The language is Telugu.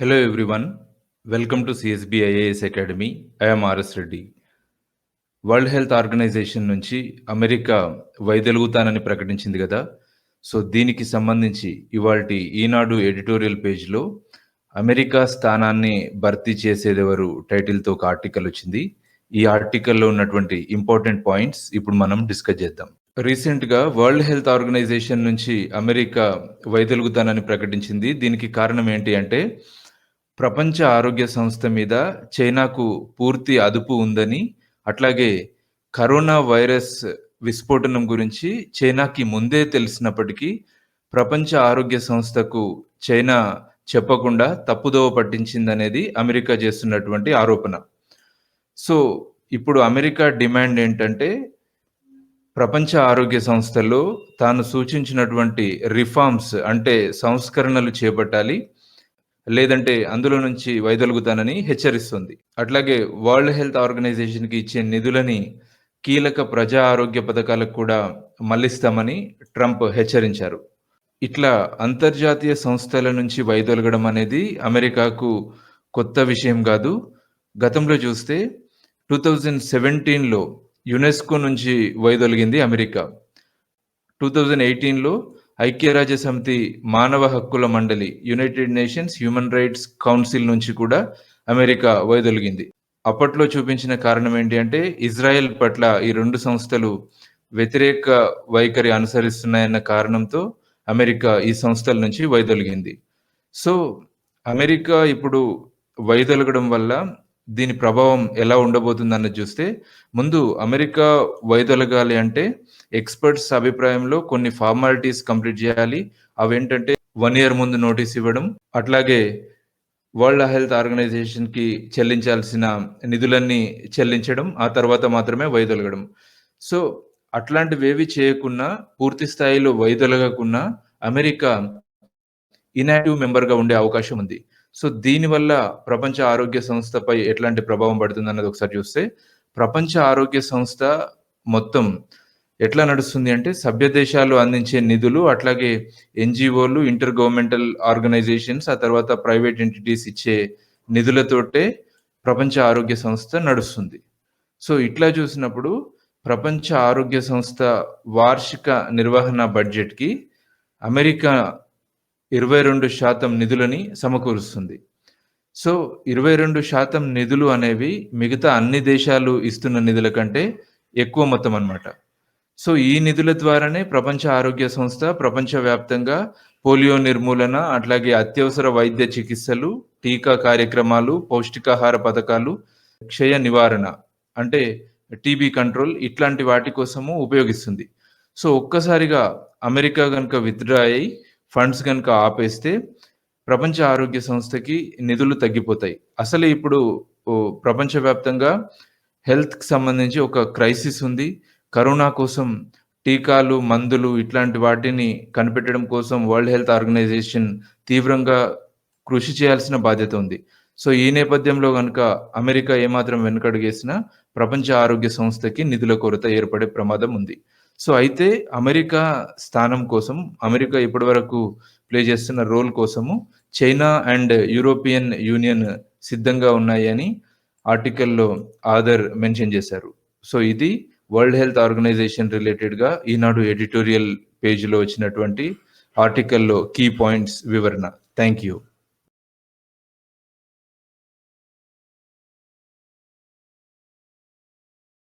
Hello everyone welcome to CSB IAS academy I Reddy world health organisation నుంచి అమెరికా వైదొలుగుతానని ప్రకటించింది కదా. సో దీనికి సంబంధించి ఇవాళ ఈనాడు ఎడిటోరియల్ పేజ్లో అమెరికా స్థానాన్ని భర్తీ చేసేదెవరు టైటిల్తో ఒక ఆర్టికల్ వచ్చింది. ఈ ఆర్టికల్లో ఉన్నటువంటి ఇంపార్టెంట్ పాయింట్స్ ఇప్పుడు మనం డిస్కస్ చేద్దాం. రీసెంట్గా వరల్డ్ హెల్త్ ఆర్గనైజేషన్ నుంచి అమెరికా వైదొలుగుతానని ప్రకటించింది. దీనికి కారణం ఏంటి అంటే ప్రపంచ ఆరోగ్య సంస్థ మీద చైనాకు పూర్తి అదుపు ఉందని అట్లాగే కరోనా వైరస్ విస్ఫోటనం గురించి చైనాకి ముందే తెలిసినప్పటికీ ప్రపంచ ఆరోగ్య సంస్థకు చైనా చెప్పకుండా తప్పుదోవ పట్టించిందనేది అమెరికా చేస్తున్నటువంటి ఆరోపణ. సో ఇప్పుడు అమెరికా డిమాండ్ ఏంటంటే ప్రపంచ ఆరోగ్య సంస్థలో తాను సూచించినటువంటి రిఫార్మ్స్ అంటే సంస్కరణలు చేపట్టాలి లేదంటే అందులో నుంచి వైదొలుగుతానని హెచ్చరిస్తుంది. అట్లాగే వరల్డ్ హెల్త్ ఆర్గనైజేషన్కి ఇచ్చే నిధులని కీలక ప్రజా ఆరోగ్య పథకాలకు కూడా మళ్ళిస్తామని ట్రంప్ హెచ్చరించారు. ఇట్లా అంతర్జాతీయ సంస్థల నుంచి వైదొలగడం అనేది అమెరికాకు కొత్త విషయం కాదు. గతంలో చూస్తే టూ థౌజండ్ సెవెంటీన్లో యునెస్కో నుంచి వైదొలిగింది అమెరికా. టూ థౌజండ్ ఎయిటీన్లో ఐక్యరాజ్య సమితి మానవ హక్కుల మండలి United Nations human rights council నుంచి కూడా అమెరికా వైదొలిగింది. అప్పట్లో చూపించిన కారణం ఏంటి అంటే ఇజ్రాయెల్ పట్ల ఈ రెండు సంస్థలు వ్యతిరేక వైఖరి అనుసరిస్తున్నాయన్న కారణంతో అమెరికా ఈ సంస్థల నుంచి వైదొలిగింది. సో అమెరికా ఇప్పుడు వైదొలగడం వల్ల దీని ప్రభావం ఎలా ఉండబోతుందన్నది చూస్తే ముందు అమెరికా వైదొలగాలి అంటే ఎక్స్పర్ట్స్ అభిప్రాయంలో కొన్ని ఫార్మాలిటీస్ కంప్లీట్ చేయాలి. అవేంటంటే వన్ ఇయర్ ముందు నోటీస్ ఇవ్వడం అట్లాగే వరల్డ్ హెల్త్ ఆర్గనైజేషన్కి చెల్లించాల్సిన నిధులన్నీ చెల్లించడం ఆ తర్వాత మాత్రమే వైదొలగడం. సో అట్లాంటివేవి చేయకుండా పూర్తి స్థాయిలో వైదొలగకుండా అమెరికా ఇనాక్టివ్ మెంబర్గా ఉండే అవకాశం ఉంది. సో దీనివల్ల ప్రపంచ ఆరోగ్య సంస్థపై ఎట్లాంటి ప్రభావం పడుతుంది అన్నది ఒకసారి చూస్తే ప్రపంచ ఆరోగ్య సంస్థ మొత్తం ఎట్లా నడుస్తుంది అంటే సభ్య దేశాలు అందించే నిధులు అట్లాగే ఎన్జిఓలు ఇంటర్ గవర్నమెంటల్ ఆర్గనైజేషన్స్ ఆ తర్వాత ప్రైవేట్ ఎంటిటీస్ ఇచ్చే నిధులతోటే ప్రపంచ ఆరోగ్య సంస్థ నడుస్తుంది. సో ఇట్లా చూసినప్పుడు ప్రపంచ ఆరోగ్య సంస్థ వార్షిక నిర్వహణ బడ్జెట్కి అమెరికా ఇరవై రెండు శాతం నిధులని సమకూరుస్తుంది. సో ఇరవై రెండు శాతం నిధులు అనేవి మిగతా అన్ని దేశాలు ఇస్తున్న నిధుల కంటే ఎక్కువ మొత్తం అనమాట సో ఈ నిధుల ద్వారానే ప్రపంచ ఆరోగ్య సంస్థ ప్రపంచవ్యాప్తంగా పోలియో నిర్మూలన అట్లాగే అత్యవసర వైద్య చికిత్సలు టీకా కార్యక్రమాలు పౌష్టికాహార పథకాలు క్షయ నివారణ అంటే టీబీ కంట్రోల్ ఇట్లాంటి వాటి కోసము ఉపయోగిస్తుంది. సో ఒక్కసారిగా అమెరికా కనుక విత్డ్రా అయ్యి ఫండ్స్ కనుక ఆపేస్తే ప్రపంచ ఆరోగ్య సంస్థకి నిధులు తగ్గిపోతాయి. అసలు ఇప్పుడు ప్రపంచవ్యాప్తంగా హెల్త్కి సంబంధించి ఒక క్రైసిస్ ఉంది. కరోనా కోసం టీకాలు మందులు ఇట్లాంటి వాటిని కనిపెట్టడం కోసం వరల్డ్ హెల్త్ ఆర్గనైజేషన్ తీవ్రంగా కృషి చేయాల్సిన బాధ్యత ఉంది. సో ఈ నేపథ్యంలో కనుక అమెరికా ఏమాత్రం వెనుకడుగేసినా ప్రపంచ ఆరోగ్య సంస్థకి నిధుల కొరత ఏర్పడే ప్రమాదం ఉంది. సో అయితే అమెరికా స్థానం కోసం అమెరికా ఇప్పటి వరకు ప్లే చేస్తున్న రోల్ కోసము చైనా అండ్ యూరోపియన్ యూనియన్ సిద్ధంగా ఉన్నాయని ఆర్టికల్లో ఆదర్ మెన్షన్ చేశారు. సో ఇది వరల్డ్ హెల్త్ ఆర్గనైజేషన్ రిలేటెడ్గా ఈనాడు ఎడిటోరియల్ పేజీలో వచ్చినటువంటి ఆర్టికల్లో కీ పాయింట్స్ వివరణ. Thank you